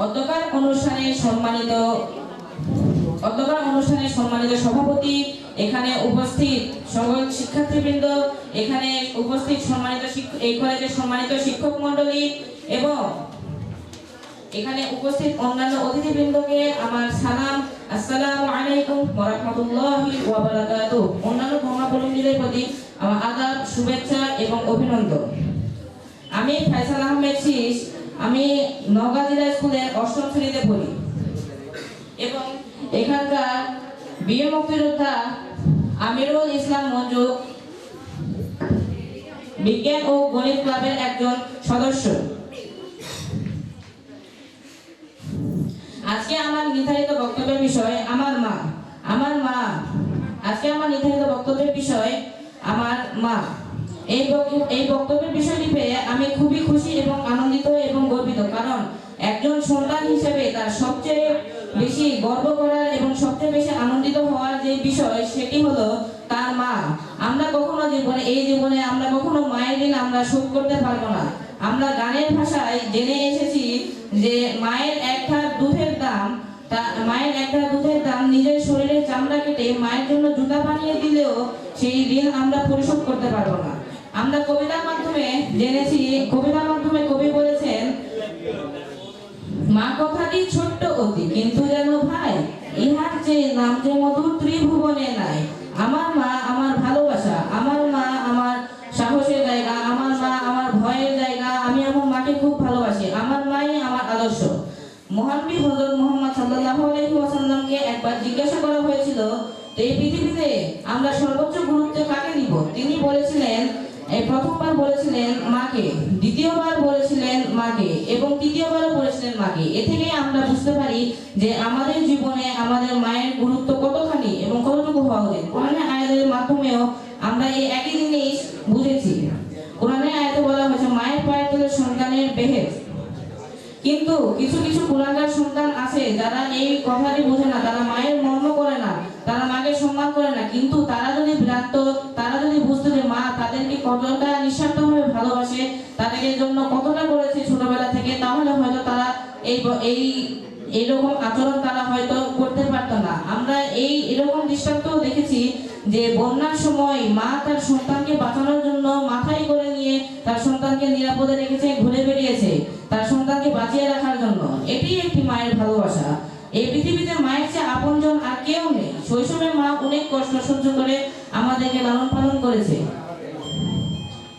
অধ্যকার অনুষ্ঠানে সম্মানিত অধ্যকার অনুষ্ঠানে সম্মানিত সভাপতি এখানে উপস্থিত সকল শিক্ষার্থীবৃন্দ, এখানে উপস্থিত সম্মানিত এই কলেজের সম্মানিত শিক্ষক মণ্ডলী এবং এখানে উপস্থিত অন্যান্য অতিথিবৃন্দকে আমার সালাম, আসসালামু আলাইকুম ওয়া রাহমাতুল্লাহি ওয়া অন্যান্য ধর্মাবলম্বীদের প্রতি আমার আদাব, শুভেচ্ছা এবং অভিনন্দন। আমি ফয়সাল আহমেদ শীষ আমি নওগাঁ জেলা স্কুলের অষ্টম শ্রেণীতে পড়ি। এবং এখানকার বীর মুক্তিযোদ্ধা আমিরুল ইসলাম মঞ্জু বিজ্ঞান ও গণিত ক্লাবের একজন সদস্য। আজকে আমার নির্ধারিত বক্তব্যের বিষয় আমার মা। আমার মা। আজকে আমার নির্ধারিত বক্তব্যের বিষয় আমার মা। এই এই বক্তব্যের বিষয়টি পেয়ে আমি খুবই খুশি এবং আনন্দিত এবং গর্বিত কারণ একজন সন্তান হিসেবে তার সবচেয়ে বেশি গর্ব করার এবং সবচেয়ে বেশি আনন্দিত হওয়ার যে বিষয় সেটি হলো তার মা। আমরা কখনো জীবনে, এই জীবনে আমরা কখনো মায়ের ঋণ আমরা শোধ করতে পারব না। আমরা গানের ভাষায় জেনে এসেছি যে মায়ের এক ধার দুধের দাম মায়ের এক ধার দুধের দাম নিজের শরীরের চামড়া কেটে মায়ের জন্য জুতা বানিয়ে দিলেও সেই ঋণ আমরা পরিশোধ করতে পারব না। আমরা কবিতার মাধ্যমে জেনেছি, কবিতার মাধ্যমে কবি কথাটি ছোট্ট অতি কিন্তু যেন ভাই, ইহার যে নাম যে মধুর ত্রিভুবনে নাই। আমার মা আমার ভালোবাসা, আমার মা আমার সাহসের জায়গা, আমার মা আমার ভয়ের জায়গা, আমি আমার মাকে খুব ভালোবাসি, আমার মাই আমার আদর্শ। মহানবী হযরত মুহাম্মদ সাল্লাল্লাহু একবার জিজ্ঞাসা করা হয়েছিল এই পৃথিবীতে আমরা সর্বোচ্চ গুরুত্ব কাকে দিব? তিনি বলেছিলেন প্রথমবার বলেছিলেন মাকে, দ্বিতীয়বার বলেছিলেন মাকে এবং তৃতীয়বারও বলেছিলেন মাকে এ থেকে আমরা বুঝতে পারি যে আমাদের জীবনে আমাদের মায়ের গুরুত্ব কতখানি এবং কতটুকু হওয়া উচিত। কোরআনের আয়াতের মাধ্যমেও আমরা এই একই জিনিস বুঝেছি। কোরআনের আয়াতে বলা হয়েছে, মায়ের পায়ের তলে সন্তানের বেহেস কিন্তু কিছু কিছু কুলাঙ্গার সন্তান আছে যারা এই কথাটি বোঝে না। তারা মায়ের মর্ম করে না, তারা মাকে সম্মান করে না। কিন্তু তারা যদি ভ্রান্ত নিঃস্বার্থভাবে ভালোবাসে তাদের জন্য কতটা করেছে ছোটবেলা থেকে, তাহলে হয়তো তারা এই এই এরকম আচরণ তারা হয়তো করতে পারতো না। আমরা এই এরকম দৃষ্টান্তও দেখেছি যে বন্যার সময় মা তার সন্তানকে বাঁচানোর জন্য মাথায় করে নিয়ে তার সন্তানকে নিরাপদে রেখেছে, ঘুরে বেরিয়েছে তার সন্তানকে বাঁচিয়ে রাখার জন্য। এটি একটি মায়ের ভালোবাসা। এই পৃথিবীতে মায়ের চেয়ে আপনজন আর কেউ নেই। শৈশবে মা অনেক কষ্ট সহ্য করে আমাদেরকে লালন পালন করেছে।